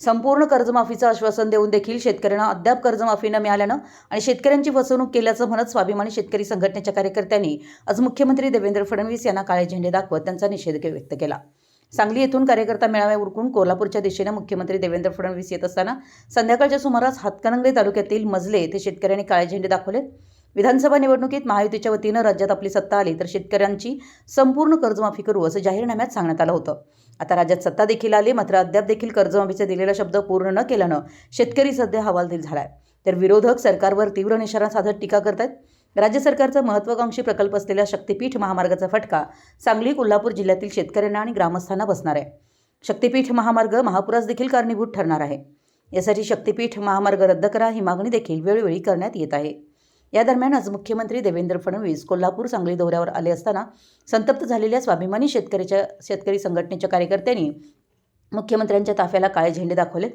संपूर्ण कर्जमाफीचं आश्वासन देऊन देखील शेतकऱ्यांना अद्याप कर्जमाफी न मिळाल्यानं आणि शेतकऱ्यांची फसवणूक केल्याचं म्हणत स्वाभिमानी शेतकरी संघटनेच्या कार्यकर्त्यांनी आज मुख्यमंत्री देवेंद्र फडणवीस यांना काळे झेंडे दाखवत त्यांचा निषेध व्यक्त केला. सांगली येथून कार्यकर्ता मेळाव्या उरकून कोल्हापूरच्या दिशेने मुख्यमंत्री देवेंद्र फडणवीस येत असताना संध्याकाळच्या सुमारास हातकणंगले तालुक्यातील मजले येथे शेतकऱ्यांनी काळे झेंडे दाखवले. विधानसभा निवडणुकीत महायुतीच्या वतीनं राज्यात आपली सत्ता आली तर शेतकऱ्यांची संपूर्ण कर्जमाफी करू असं जाहीरनाम्यात सांगण्यात आलं होतं. आता राज्यात सत्ता देखील आली मात्र अद्याप देखील कर्जमाफीचा दिलेला शब्द पूर्ण न केल्यानं शेतकरी सध्या हवालदिल झालाय. तर विरोधक सरकारवर तीव्र निशाणा साधत टीका करत आहेत राज्य सरकारचा महत्वाकांक्षी प्रकल्प असलेल्या शक्तीपीठ महामार्गाचा फटका सांगली कोल्हापूर जिल्ह्यातील शेतकऱ्यांना आणि ग्रामस्थांना बसणार आहे. शक्तीपीठ महामार्ग महापुरास देखील कारणीभूत ठरणार आहे. यासाठी शक्तीपीठ महामार्ग रद्द करा ही मागणी देखील वेळोवेळी करण्यात येत आहे. या दरम्यान आज मुख्यमंत्री देवेंद्र फडणवीस कोल्हापूर सांगली दौऱ्यावर आले असताना संतप्त झालेल्या स्वाभिमानी शेतकऱ्याच्या शेतकरी संघटनेच्या कार्यकर्त्यांनी मुख्यमंत्र्यांच्या ताफ्याला काळे झेंडे दाखवले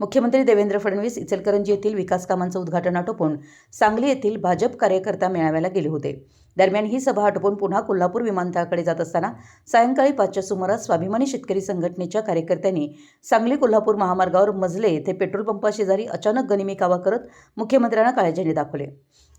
मुख्यमंत्री देवेंद्र फडणवीस इचलकरंजी येथील विकास कामांचं उद्घाटन आटोपून सांगली येथील भाजप कार्यकर्ता मेळाव्याला गेले होते. दरम्यान ही सभा आटोपून पुन्हा कोल्हापूर विमानतळाकडे जात असताना सायंकाळी पाचच्या सुमारास स्वाभिमानी शेतकरी संघटनेच्या कार्यकर्त्यांनी सांगली कोल्हापूर महामार्गावर मजले येथे पेट्रोल पंपाशेजारी अचानक गनिमी कावा करत मुख्यमंत्र्यांना काळे दाखवले.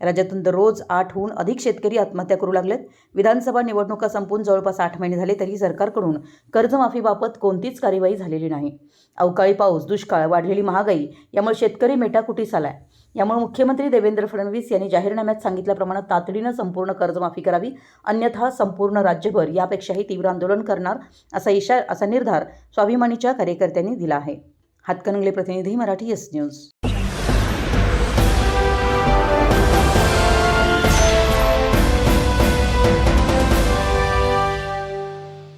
राज्यातून दररोज आठहून अधिक शेतकरी आत्महत्या करू लागलेत. विधानसभा निवडणुका संपून जवळपास आठ महिने झाले तरी सरकारकडून कर्जमाफीबाबत कोणतीच कार्यवाही झालेली नाही. अवकाळी पाऊस दुष्काळ वाढलेली महागाई यामुळे शेतकरी मेटाकुटीस आलाय. यामुळे मुख्यमंत्री देवेंद्र फडणवीस यांनी जाहीरनाम्यात सांगितल्याप्रमाणे तातडीनं संपूर्ण कर्जमाफी करावी अन्यथा संपूर्ण राज्यभर यापेक्षाही तीव्र आंदोलन करणार असा इशारा असा निर्धार स्वाभिमानीच्या कार्यकर्त्यांनी दिला आहे. हातकणंगले प्रतिनिधी मराठी एस न्यूज.